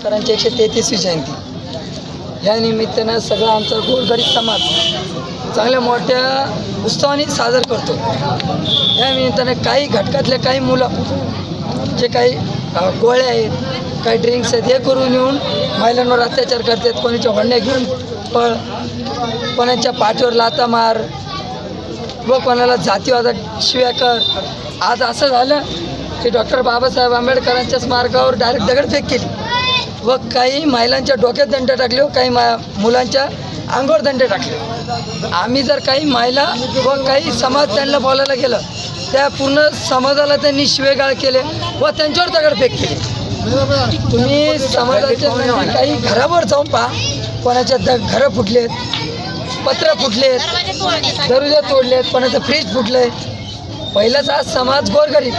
आंबेडकरांची एकशे तेहतीसवी जयंती. या निमित्तानं सगळा आमचा गोरगरीब समाज चांगल्या मोठ्या उत्सवाने साजर करतो. या निमित्तानं काही घटकातल्या काही मुलं जे काही गोळ्या आहेत काही ड्रिंक्स आहेत हे करून येऊन महिलांवर अत्याचार करतात कोणाच्या होण्या घेऊन पळ कोणाच्या पाठीवर लाता मार व कोणाला जातीवादा शिव्या कर. आज असं झालं की डॉक्टर बाबासाहेब आंबेडकरांच्या स्मारकावर डायरेक्ट दगडफेक केली. व काही महिलांच्या डोक्यात दंड टाकले व काही मा मुलांच्या अंगावर दंड टाकले. आम्ही जर काही महिला व काही समाज त्यांना बोलायला गेलं त्या पूर्ण समाजाला त्यांनी शिवेगाळ केले व त्यांच्यावर दगडफेक केली. तुम्ही समाजाच्या काही घरावर जाऊन पहा कोणाच्या द घरं फुटलेत पत्र फुटलेत दरुजा तोडलेत कोणाचं फ्रीज फुटलंय. पहिलाच आज समाज गोरगरीब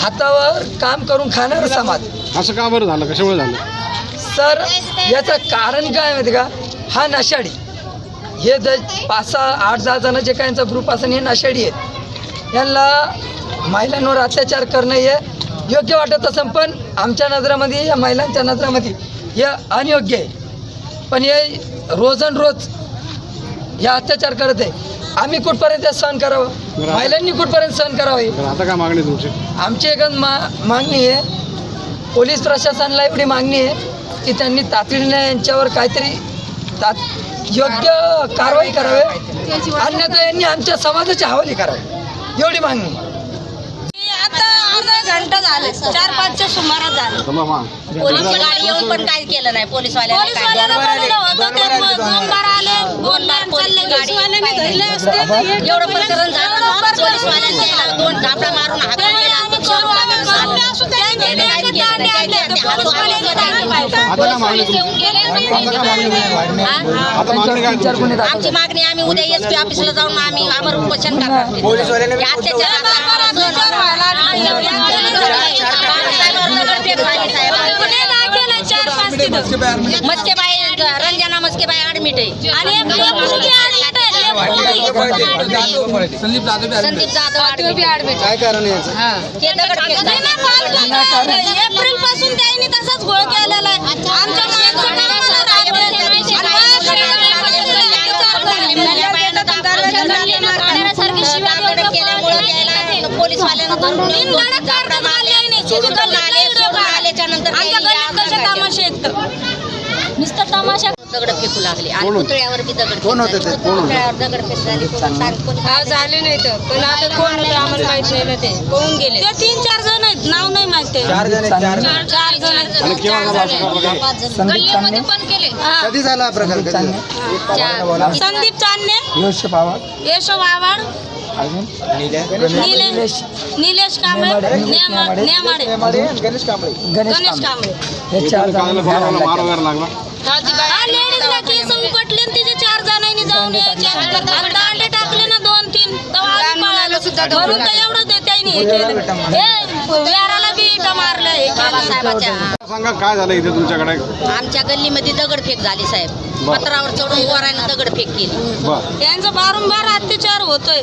हातावर काम करून खाणारा समाज. असं का बरं झालं? कशामुळे झालं? सर याचं कारण काय माहिती का? हा नशाडी. हे ज पाच सहा आठ दहा जण जे काय यांचा ग्रुप असेल हे नशाडी आहेत यांना महिलांवर अत्याचार करणं हे योग्य वाटत असं पण आमच्या नजरामध्ये या महिलांच्या नजरामध्ये हे अनयोग्य आहे. पण हे रोजन रोज हे अत्याचार करत आहे. आम्ही कुठपर्यंत सहन करावं? महिलांनी कुठपर्यंत सहन करावे तर आता काय मागणी तुमची? आमची एकच मा मागणी आहे. पोलीस प्रशासनाला एवढी मागणी आहे. की त्यांनी तातडीने यांच्यावर काहीतरी तात योग्य कारवाई करावे. अन्यथा यांनी आमच्या समाजाची हवाली करावी. एवढी मागणी. आता अर्धा घंटा झाले. चार पाचच्या सुमारास झालं. पोलीसची गाडी येऊन पण काही केलं नाही. पोलीसवाल्याने एवढं प्रकरण झालं दोन मारून हात ते आम्ही करू, आम्ही करू, असू दे. त्यांनी direct दांडे आणले. ते पोलीसवाल्याने दांडे पाहिजे. आता काय मागणी तुमची येऊन गेले नाही. आता काय मागणी तुमची हा? आता मागणी काय तीन चार गुन्हे तुमची? दाखल आमची मागणी आम्ही उद्या एस पी ऑफिसला जाऊन आम्ही आमर उपोषण करणार. मस्केबाई रंजना मस्केबाई ऍडमिट आहे. आणि आहे. एक मुलगी. संदीप जाधव admit आहे. काय कारण आहे याचं ते दगडफेक नाही ना, पाच दिवस एप्रिलपासून त्यांनी तसाच घोळ केलेला आहे आमच्या माणसाला पोलीसवाल्यानं धरून आल्याच्या दगड फेकू लागले. आणि कोण होते? पुतळ्यावर बी दगड कोण होते ते? कोण होते? पुतळ्यावर दगड फेक झाली सांग कोणी हा झाले नाही तर पण आता कोण होतं? आम्हाला माहीत नाही ना ते. कोण गेले? ते तीन चार जण आहेत. नाव नाही माहिती चार जण आहेत, चार जण. चार चार जण. आहेत. पाच जण संदीप चांदणे? पण केले. हा. कधी झाला हा प्रकार? कधी झाला? चार. संदीप चांदणे. योश पावा यशव आव्हाड. अजून? निलेश. निलेश. कांबळे. नेमा- नेमाडे. गणेश कांबळे. गणेश गणेश कांबळे. कांबळे. हे चार कानाला जण कोणाला मार वगैरे लागला. लेडीजला केस उपटले आणि तिचे चार जणांनी जाऊन यायचे. आणि दांडे टाकले. ना दोन तीन. तेव्हा आम्ही पळालो. म्हणून तर एवढं ते त्यांनी हे केलं. विहाराला बी इटा मारलं. केलं. बाबासाहेबाच्या. सांगा काय झालं इथे तुमच्याकडे? आमच्या गल्लीमध्ये दगडफेक झाली साहेब. पत्रावर चढून पोरानं दगडफेक केली. बर. यांचं बारंबार अत्याचार होतोय.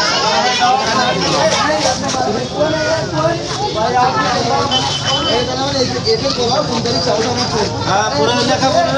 হ্যাঁ পুরো লেখা পড়ে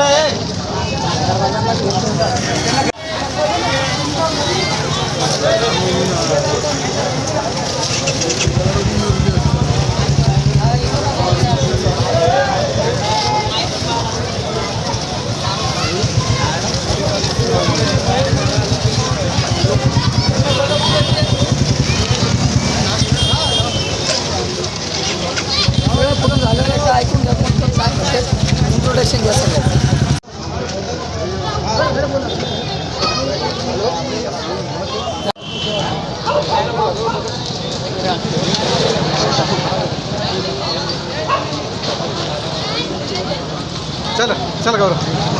शिंदे चला चला गौरव.